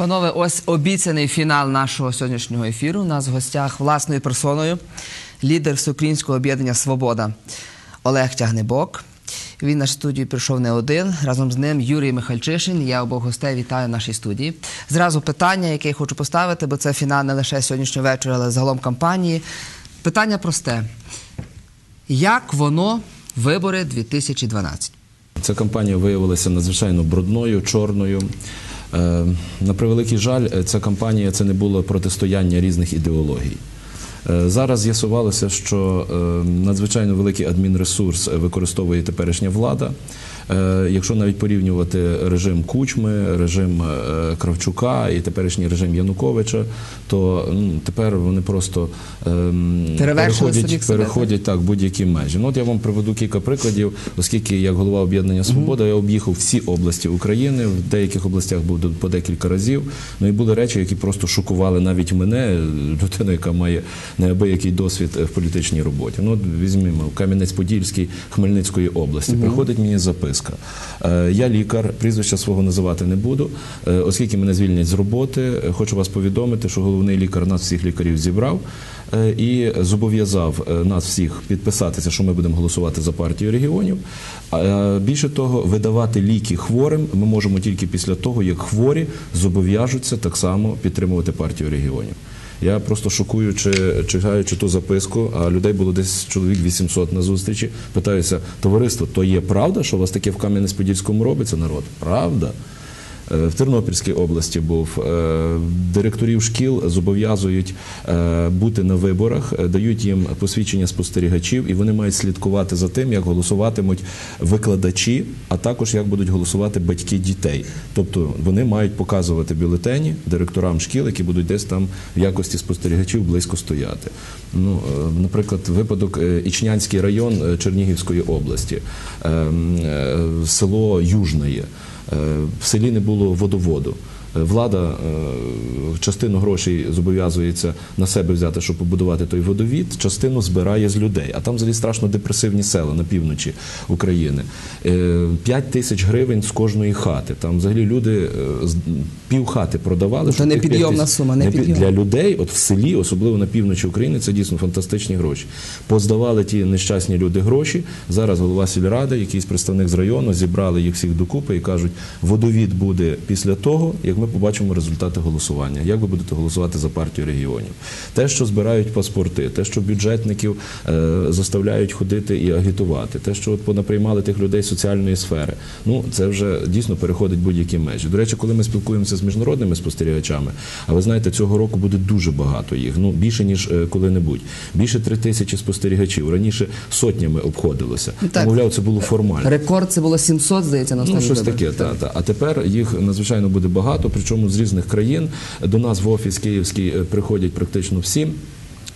Панове, ось обіцяний фінал нашого сьогоднішнього ефіру. У нас в гостях власною персоною лідер Всеукраїнського об'єднання Свобода Олег Тягнебок. Він на студію прийшов не один. Разом з ним Юрій Михальчишин. Я обох гостей вітаю в нашій студії. Зразу питання, яке я хочу поставити, бо це фінал не лише сьогоднішнього вечора, але загалом кампанії. Питання просте: як воно вибори 2012? Ця кампанія виявилася надзвичайно брудною, чорною. Е, На превеликий жаль, е, ця кампанія це не було протистояння різних ідеологій. Е, Зараз з'ясувалося, що надзвичайно великий адмінресурс використовує теперішня влада. Е, Якщо навіть порівнювати режим Кучми, режим е, Кравчука і теперішній режим Януковича, то ну, тепер вони просто ем, переходять, переходять так будь-які межі. Ну от я вам приведу кілька прикладів, оскільки як голова об'єднання Свобода я об'їхав всі області України. В деяких областях був по декілька разів. Ну і були речі, які просто шокували навіть мене, людину, яка має неабиякий досвід в політичній роботі. Ну от візьмімо Кам'янець-Подільський Хмельницької області. Приходить мені записка. Е, Я лікар, прізвища свого називати не буду, е, оскільки мене звільнять з роботи. е, Хочу вас повідомити, що головний лікар нас всіх лікарів зібрав і зобов'язав нас всіх підписатися, що ми будемо голосувати за партію регіонів. Більше того, видавати ліки хворим ми можемо тільки після того, як хворі зобов'яжуться так само підтримувати партію регіонів. Я просто шокуючи, чекаючи ту записку, а людей було десь чоловік 800 на зустрічі. Питаюся, товариство, то є правда, що у вас таке в Кам'янець-Подільському робиться народ? Правда? Е, В Тернопільській області був Е, директорів шкіл зобов'язують е, бути на виборах, дають їм посвідчення спостерігачів, і вони мають слідкувати за тим, як голосуватимуть викладачі, а також як будуть голосувати батьки дітей. Тобто вони мають показувати бюлетені директорам шкіл, які будуть десь там в якості спостерігачів близько стояти. Ну, наприклад, випадок Ічнянський район Чернігівської області, е, м, е, село Южної. Е, В селі не було водоводу. Е, Влада е, частину грошей зобов'язується на себе взяти, щоб побудувати той водовід, частину збирає з людей. А там взагалі страшно депресивні села на півночі України. Е, П'ять тисяч гривень з кожної хати. Там взагалі люди е, пів хати продавали. Це непідйомна сума, не під- Для людей, от в селі, особливо на півночі України, це дійсно фантастичні гроші. Поздавали ті нещасні люди гроші. Зараз голова сільради, якийсь представник з району, зібрали їх всіх докупи і кажуть, водовід буде після того, як ми побачимо результати голосування. Як ви будете голосувати за партію регіонів? Те, що збирають паспорти, те, що бюджетників е, заставляють ходити і агітувати, те, що от понаприймали тих людей соціальної сфери. Ну це вже дійсно переходить будь-які межі. До речі, коли ми спілкуємося з міжнародними спостерігачами, а ви знаєте, цього року буде дуже багато їх. Ну більше ніж е, коли-небудь. Більше три тисячі спостерігачів. Раніше сотнями обходилося. Ну, так. Мовляв, це було формально. Рекорд це було 700, здається, на Ну, щось таке, та, та. А тепер їх надзвичайно буде багато, причому з різних країн. До нас в офіс київський е, приходять практично всі.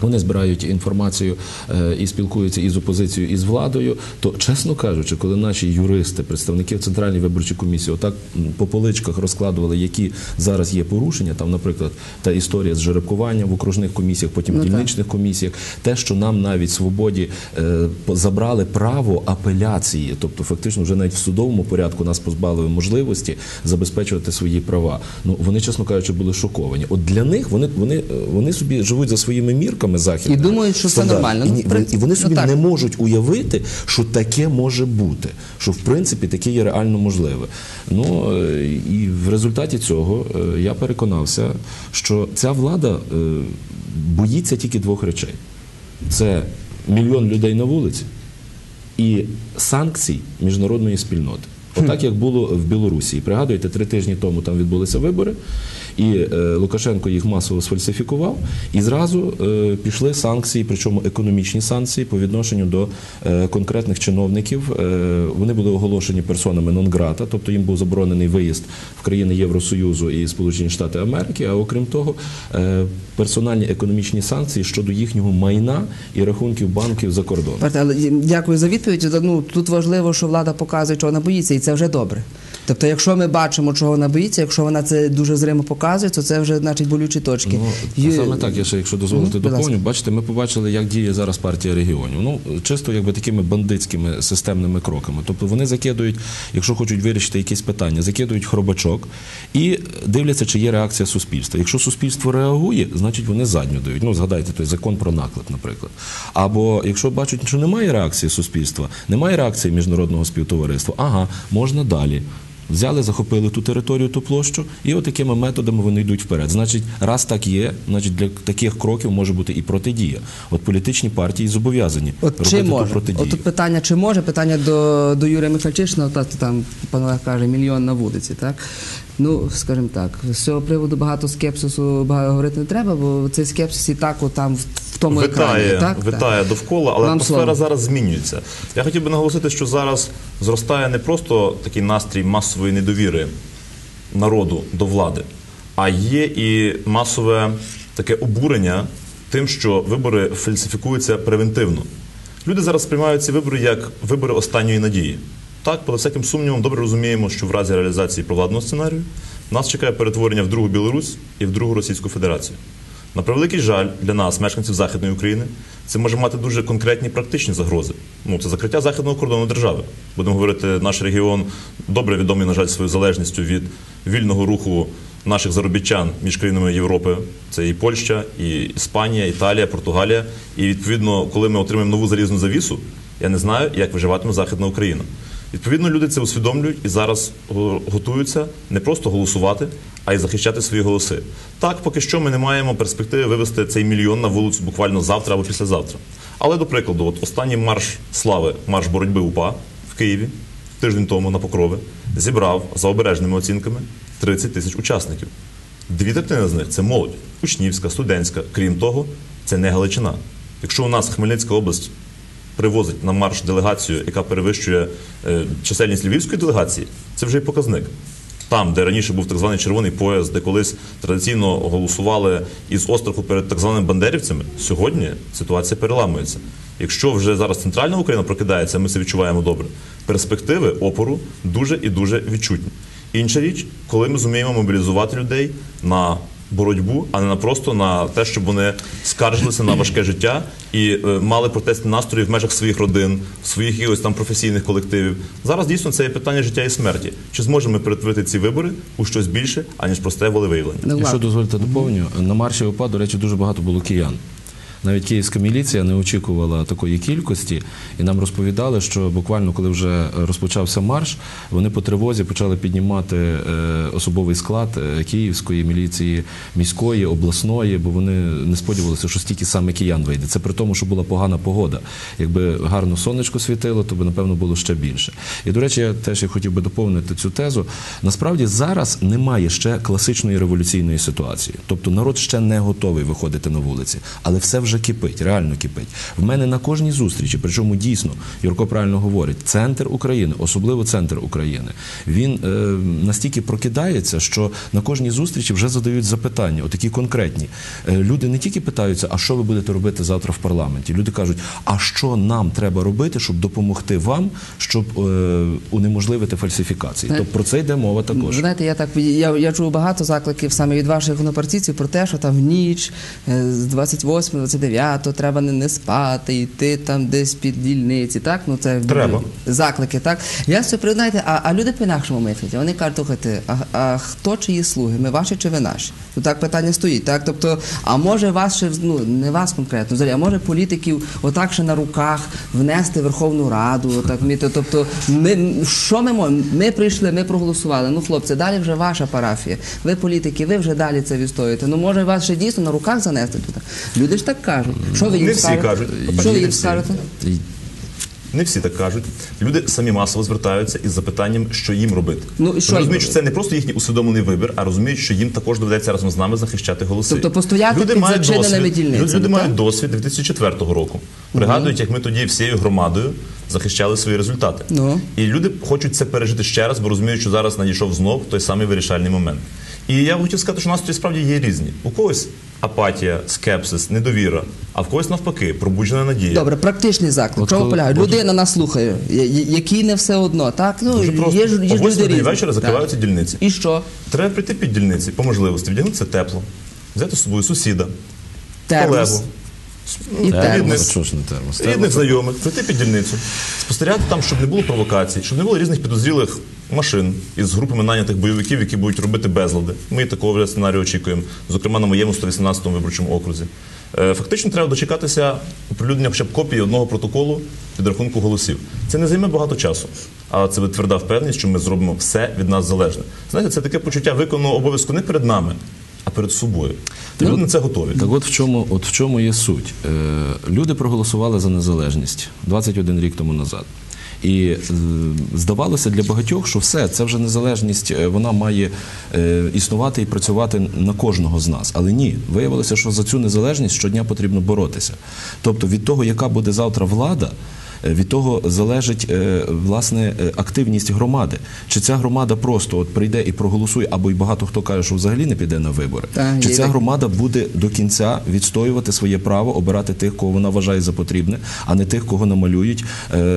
Вони збирають інформацію е, і спілкуються і з опозицією, і з владою. То, чесно кажучи, коли наші юристи, представники в Центральній виборчій комісії, отак по поличках розкладували, які зараз є порушення, там, наприклад, та історія з жеребкуванням в окружних комісіях, потім Ну, так. дільничних комісіях, те, що нам навіть свободі е, забрали право апеляції, тобто фактично вже навіть в судовому порядку нас позбавили можливості забезпечувати свої права. Ну вони, чесно кажучи, були шоковані. От для них вони, вони, е, вони собі живуть за своїми мірками західними. І думають, що це нормально. І, Ну, і вони ну, собі так. не можуть уявити, що таке може бути, що в принципі таке є реально можливе. Ну е, і в результаті цього е, я переконався, що ця влада е, боїться тільки двох речей: це мільйон людей на вулиці і санкцій міжнародної спільноти. Отак, як було в Білорусі. Пригадуєте, три тижні тому там відбулися вибори, і е, Лукашенко їх масово сфальсифікував, і зразу е, пішли санкції, причому економічні санкції по відношенню до е, конкретних чиновників. Вони були оголошені персонами нон-грата, тобто їм був заборонений виїзд в країни Євросоюзу і Сполучені Штати Америки. А окрім того, персональні економічні санкції щодо їхнього майна і рахунків банків за кордоном. Дякую за відповідь. Ну тут важливо, що влада показує, що вона боїться, і це вже добре. Тобто, якщо ми бачимо, чого вона боїться, якщо вона це дуже зримо показує, то це вже значить болючі точки. Ну, саме так, я ще, якщо будь доповню. ласка. Бачите, ми побачили, як діє зараз партія регіонів. Ну, чисто якби такими бандитськими системними кроками. Тобто вони закидують, якщо хочуть вирішити якісь питання, закидують хробачок і дивляться, чи є реакція суспільства. Якщо суспільство реагує, значить вони задню дають. Ну, згадайте той закон про наклад, наприклад. Або якщо бачать, що немає реакції суспільства, немає реакції міжнародного співтовариства, ага, можна далі. Взяли, захопили ту територію, ту площу, і от такими методами вони йдуть вперед. Значить, раз так є, значить для таких кроків може бути і протидія. От політичні партії зобов'язані От робити чи ту протидію. От тут питання, чи може, питання до, до Юрія Михальчишина, та там пан Олег каже, мільйон на вулиці, так? Ну, скажімо так, з цього приводу багато скепсису багато говорити не треба, бо цей скепсис і так от там в, тому витає, екрані. Так? витає довкола, але Вам атмосфера слово. зараз змінюється. Я хотів би наголосити, що зараз зростає не просто такий настрій масової недовіри народу до влади, а є і масове таке обурення тим, що вибори фальсифікуються превентивно. Люди зараз сприймають ці вибори як вибори останньої надії. Так, поза всяким сумнівом, добре розуміємо, що в разі реалізації провладного сценарію нас чекає перетворення в другу Білорусь і в другу Російську Федерацію. На превеликий жаль для нас, мешканців Західної України, це може мати дуже конкретні практичні загрози. Ну, це закриття західного кордону держави. Будемо говорити, наш регіон добре відомий, на жаль, своєю залежністю від вільного руху наших заробітчан між країнами Європи. Це і Польща, і Іспанія, Італія, Португалія. І відповідно, коли ми отримаємо нову залізну завісу, я не знаю, як виживатиме Західна Україна. Відповідно, люди це усвідомлюють і зараз готуються не просто голосувати, а й захищати свої голоси. Так, поки що ми не маємо перспективи вивести цей мільйон на вулицю буквально завтра або післязавтра. Але, до прикладу, от останній марш слави, марш боротьби УПА в Києві тиждень тому на Покрови зібрав за обережними оцінками 30 тисяч учасників. Дві третини з них це молодь, учнівська, студентська. Крім того, це не Галичина. Якщо у нас Хмельницька область привозить на марш делегацію, яка перевищує е, чисельність львівської делегації, це вже й показник. Там, де раніше був так званий червоний пояс, де колись традиційно голосували із остраху перед так званими бандерівцями, сьогодні ситуація переламується. Якщо вже зараз центральна Україна прокидається, ми це відчуваємо добре. Перспективи опору дуже і дуже відчутні. Інша річ, коли ми зуміємо мобілізувати людей на боротьбу, а не на просто на те, щоб вони скаржилися на важке життя і е, мали протестні настрої в межах своїх родин, своїх якихось там професійних колективів. Зараз дійсно це є питання життя і смерті. Чи зможемо ми перетворити ці вибори у щось більше, аніж просте волевиявлення? Якщо дозволите доповню, на марші ОПА, до речі, дуже багато було киян. Навіть київська міліція не очікувала такої кількості, і нам розповідали, що буквально коли вже розпочався марш, вони по тривозі почали піднімати е, особовий склад е, київської міліції, міської, обласної, бо вони не сподівалися, що стільки саме киян вийде. Це при тому, що була погана погода. Якби гарно сонечко світило, то би напевно було ще більше. І до речі, я теж я хотів би доповнити цю тезу. Насправді зараз немає ще класичної революційної ситуації. Тобто народ ще не готовий виходити на вулиці, але все вже кипить, реально кипить. В мене на кожній зустрічі, причому дійсно Юрко правильно говорить, центр України, особливо центр України, він е, настільки прокидається, що на кожній зустрічі вже задають запитання, отакі конкретні. Е, люди не тільки питаються, а що ви будете робити завтра в парламенті. Люди кажуть, а що нам треба робити, щоб допомогти вам, щоб е, унеможливити фальсифікації. Тобто про це йде мова також. знаєте, я так я, я чув багато закликів саме від ваших однопартійців про те, що там в ніч е, з 28 29 треба не, не спати, йти там десь під дільниці. Так, ну це Треба. заклики. Так я все знаєте, а, а люди по-інакшому мислять. Вони кажуть, слухайте, а, а хто чиї слуги? Ми ваші чи ви наші? Ну так питання стоїть. Так, тобто, а може вас ще ну не вас конкретно, взагалі, а може політиків отак ще на руках внести в Верховну Раду, отак вміти. Тобто, ми що ми можемо? Ми прийшли, ми проголосували. Ну, хлопці, далі вже ваша парафія. Ви політики, ви вже далі це відстоюєте. Ну може вас ще дійсно на руках занести туди. Люди ж так кажуть. Що ви їм Не всі скажете? кажуть. Що ви їм скажете? Не всі так кажуть. Люди самі масово звертаються із запитанням, що їм робити. Ну, і що Вони їм розуміють, що це не просто їхній усвідомлений вибір, а розуміють, що їм також доведеться разом з нами захищати голоси. Тобто постояти під мають зачиненими досвід- дільницями, Люди, люди так? мають досвід 2004 року. Пригадують, як ми тоді всією громадою захищали свої результати. Ну. І люди хочуть це пережити ще раз, бо розуміють, що зараз надійшов знов той самий вирішальний момент. І я б хотів сказати, що настрої справді є різні. У когось апатія, скепсис, недовіра, а в когось навпаки, пробуджена надія. Добре, практичний заклик. Чого коли- полягає? от- Людина нас слухає, я- я- якій не все одно, так? Ну, Дуже просто. є ж, є ж люди різні. вечора закриваються Так. дільниці. І що? Треба прийти під дільниці по можливості, вдягнутися тепло, взяти з собою сусіда, Термос. колегу, І Рідних. термос. Чого ж не термос? рідних знайомих, прийти під дільницю, спостерігати там, щоб не було провокацій, щоб не було різних підозрілих машин із групами нанятих бойовиків, які будуть робити безлади. Ми такого вже сценарію очікуємо, зокрема на моєму 118-му виборчому окрузі. Е, Фактично треба дочекатися оприлюднення хоча б копії одного протоколу підрахунку голосів. Це не займе багато часу, а це тверда впевненість, що ми зробимо все від нас залежне. Знаєте, це таке почуття виконаного обов'язку не перед нами, а перед собою. Люди на це готові. Так от в чому, от в чому є суть. Е, люди проголосували за незалежність 21 рік тому назад. І е, здавалося для багатьох, що все, це вже незалежність, е, вона має е, існувати і працювати на кожного з нас. Але ні, виявилося, що за цю незалежність щодня потрібно боротися. Тобто від того, яка буде завтра влада. Е, Від того залежить е, власне е, активність громади. Чи ця громада просто от прийде і проголосує, або й багато хто каже, що взагалі не піде на вибори. Так, Чи ця таке. громада буде до кінця відстоювати своє право обирати тих, кого вона вважає за потрібне, а не тих, кого намалюють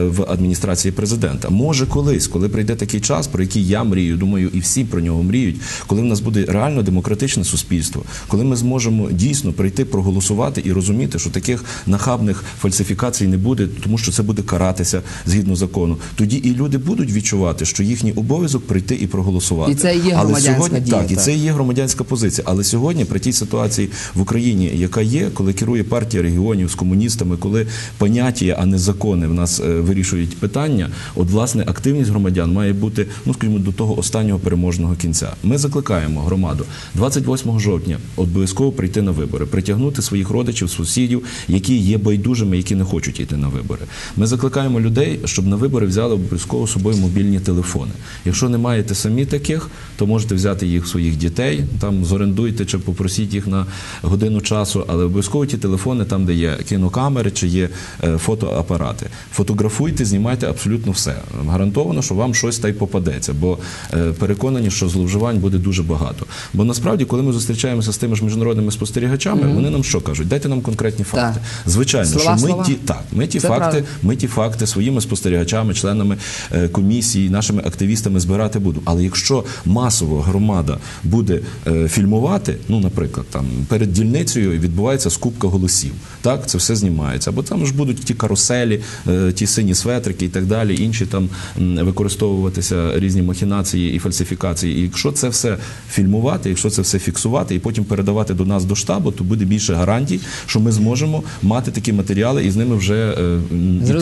в адміністрації президента. Може, колись, коли прийде такий час, про який я мрію, думаю, і всі про нього мріють, коли в нас буде реально демократичне суспільство, коли ми зможемо дійсно прийти проголосувати і розуміти, що таких нахабних фальсифікацій не буде, тому що це буде каратися згідно закону. Тоді і люди будуть відчувати, що їхній обов'язок прийти і проголосувати. І це є Але сьогодні дія, так, і це є громадянська позиція. Але сьогодні, при тій ситуації в Україні, яка є, коли керує партія регіонів з комуністами, коли поняття, а не закони в нас е, вирішують питання, от власне активність громадян має бути, ну скажімо, до того останнього переможного кінця. Ми закликаємо громаду 28 жовтня обов'язково прийти на вибори, притягнути своїх родичів, сусідів, які є байдужими, які не хочуть йти на вибори. Ми закликаємо людей, щоб на вибори взяли обов'язково з собою мобільні телефони. Якщо не маєте самі таких, то можете взяти їх своїх дітей, там зорендуйте чи попросіть їх на годину часу, але обов'язково ті телефони, там, де є кінокамери чи є е, фотоапарати. Фотографуйте, знімайте абсолютно все. Гарантовано, що вам щось та й попадеться, бо е, переконані, що зловживань буде дуже багато. Бо насправді, коли ми зустрічаємося з тими ж міжнародними спостерігачами, вони нам що кажуть? Дайте нам конкретні факти. Так. Звичайно, Слова, що ми слова. ті так, ми ті Це факти, правда. Ми ті факти своїми спостерігачами, членами е, комісії, нашими активістами збирати будемо. Але якщо масово громада буде е, фільмувати, ну, наприклад, там перед дільницею відбувається скупка голосів, так це все знімається. Або там ж будуть ті каруселі, е, ті сині светрики і так далі, інші там використовуватися різні махінації і фальсифікації. І якщо це все фільмувати, якщо це все фіксувати і потім передавати до нас до штабу, то буде більше гарантій, що ми зможемо мати такі матеріали і з ними вже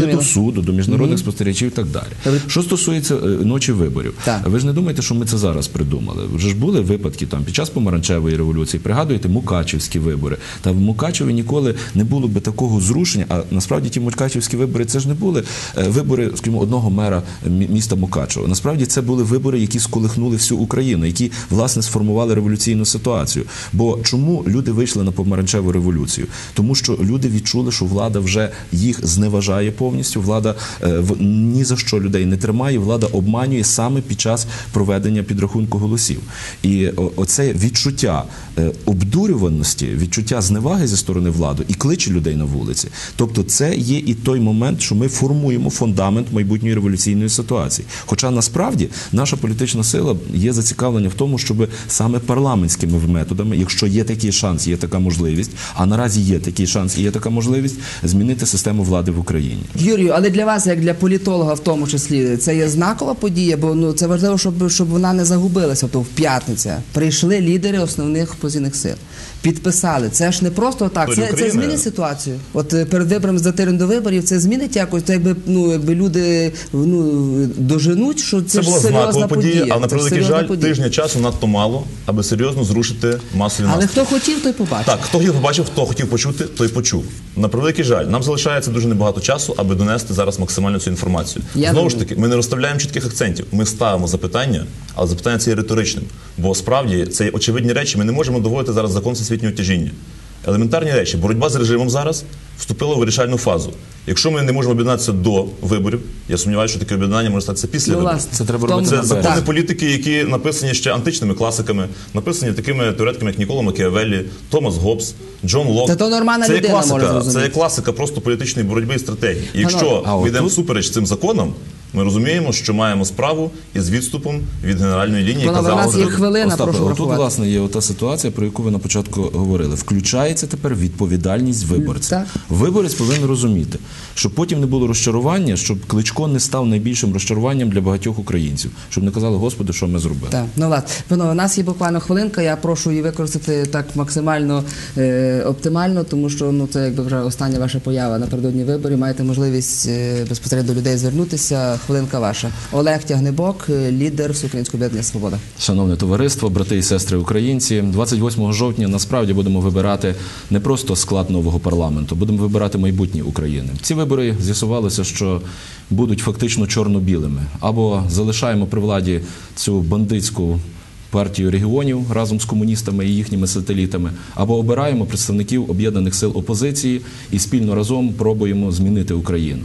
до суду, до міжнародних спостерігачів і так далі. Добре. Що стосується е, ночі виборів, Так. ви ж не думаєте, що ми це зараз придумали. Вже ж були випадки там під час помаранчевої революції. Пригадуєте Мукачівські вибори. Та в Мукачеві ніколи не було би такого зрушення. А насправді ті Мукачівські вибори це ж не були е, вибори, скажімо, одного мера міста Мукачево. Насправді це були вибори, які сколихнули всю Україну, які власне сформували революційну ситуацію. Бо чому люди вийшли на помаранчеву революцію? Тому що люди відчули, що влада вже їх зневажає повністю. Влада е, в- ні за що людей не тримає. Влада обманює саме під час проведення підрахунку голосів. І оце відчуття е, обдурюваності, відчуття зневаги зі сторони влади і кличе людей на вулиці. Тобто, це є і той момент, що ми формуємо фундамент майбутньої революційної ситуації. Хоча насправді наша політична сила є зацікавлення в тому, щоб саме парламентськими методами, якщо є такий шанс, є така можливість, а наразі є такий шанс і є така можливість змінити систему влади в Україні. Юрію, але для вас, як для політолога, в тому числі, це є знакова подія, бо ну це важливо, щоб, щоб вона не загубилася. То в п'ятниця прийшли лідери основних опозиційних сил, підписали. Це ж не просто так. Це, це змінить ситуацію. От е, перед виборами за тиждень до виборів це змінить якось. То якби ну якби люди ну доженуть, що це, Це ж була серйозна знакова подія, але на Це превеликий жаль, подія. тижня часу надто мало, аби серйозно зрушити масові Але хто хотів, той побачив. Так, хто хотів побачив, хто хотів почути, той почув. На превеликий жаль, нам залишається дуже небагато часу, аби донести зараз максимально цю інформацію. Я Знову ж таки, ми не розставляємо чітких акцентів. Ми ставимо запитання, але запитання це є риторичним. Бо справді це є очевидні речі. Ми не можемо доводити зараз закон всесвітнього тяжіння. Елементарні речі. Боротьба з режимом зараз вступила в вирішальну фазу. Якщо ми не можемо об'єднатися до виборів, я сумніваюся, що таке об'єднання може статися після Ну, виборів. Це треба робити Це закони Так. політики, які написані ще античними класиками, написані такими теоретиками, як Нікола Макіавеллі, Томас Гоббс, Джон Лок. Та то нормальна це є людина може класика, зрозуміти. це є класика просто політичної боротьби і стратегії. І якщо А ми йдемо всупереч цим законам, ми розуміємо, що маємо справу із відступом від генеральної лінії, яка у нас зараз є хвилина, Остапе, прошу врахувати. власне, є ота ситуація, про яку ви на початку говорили. Включається тепер відповідальність виборця. Так. Виборець повинен розуміти, щоб потім не було розчарування, щоб Кличко не став найбільшим розчаруванням для багатьох українців, щоб не казали, Господи, що ми зробили. Так, ну ладно. Панове, у нас є буквально хвилинка. Я прошу її використати так максимально е, оптимально, тому що ну це якби вже остання ваша поява напередодні виборів. Маєте можливість е, безпосередньо до людей звернутися. Хвилинка ваша. Олег Тягнебок, е, лідер Всеукраїнського об'єднання Свобода. Шановне товариство, брати і сестри українці, 28 жовтня насправді будемо вибирати не просто склад нового парламенту, будемо вибирати майбутнє України. Ці вибори з'ясувалося, що будуть фактично чорно-білими. Або залишаємо при владі цю бандитську партію регіонів разом з комуністами і їхніми сателітами, або обираємо представників об'єднаних сил опозиції і спільно разом пробуємо змінити Україну.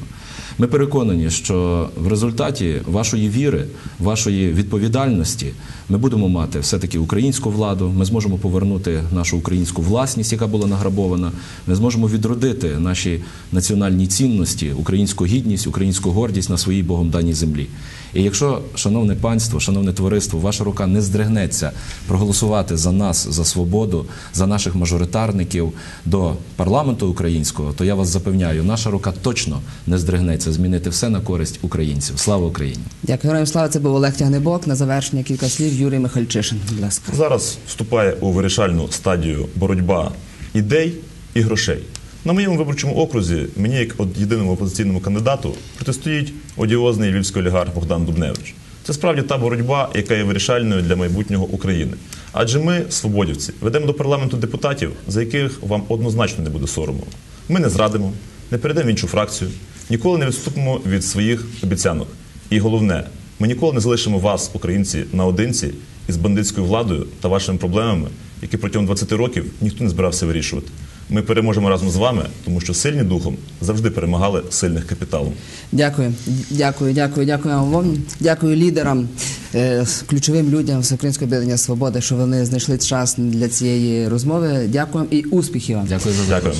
Ми переконані, що в результаті вашої віри, вашої відповідальності ми будемо мати все-таки українську владу. Ми зможемо повернути нашу українську власність, яка була награбована. Ми зможемо відродити наші національні цінності, українську гідність, українську гордість на своїй Богом даній землі. І якщо, шановне панство, шановне товариство, ваша рука не здригнеться проголосувати за нас, за свободу, за наших мажоритарників до парламенту українського, то я вас запевняю, наша рука точно не здригнеться змінити все на користь українців. Слава Україні! Дякую, героям слава. Це був Олег Тягнебок. На завершення кілька слів Юрій Михальчишин. Будь ласка. Зараз вступає у вирішальну стадію боротьба ідей і грошей. На моєму виборчому окрузі мені, як от єдиному опозиційному кандидату, протистоїть одіозний львівський олігарх Богдан Дубневич. Це справді та боротьба, яка є вирішальною для майбутнього України. Адже ми, свободівці, ведемо до парламенту депутатів, за яких вам однозначно не буде сорому. Ми не зрадимо, не перейдемо в іншу фракцію, ніколи не відступимо від своїх обіцянок. І головне, ми ніколи не залишимо вас, українці, наодинці із бандитською владою та вашими проблемами, які протягом 20 років ніхто не збирався вирішувати. Ми переможемо разом з вами, тому що сильні духом завжди перемагали сильних капіталом. Дякую, дякую, дякую, дякую вам. Дякую лідерам, е, ключовим людям Всеукраїнського об'єднання свободи, що вони знайшли час для цієї розмови. Дякую і успіхів вам. Дякую за Дякую.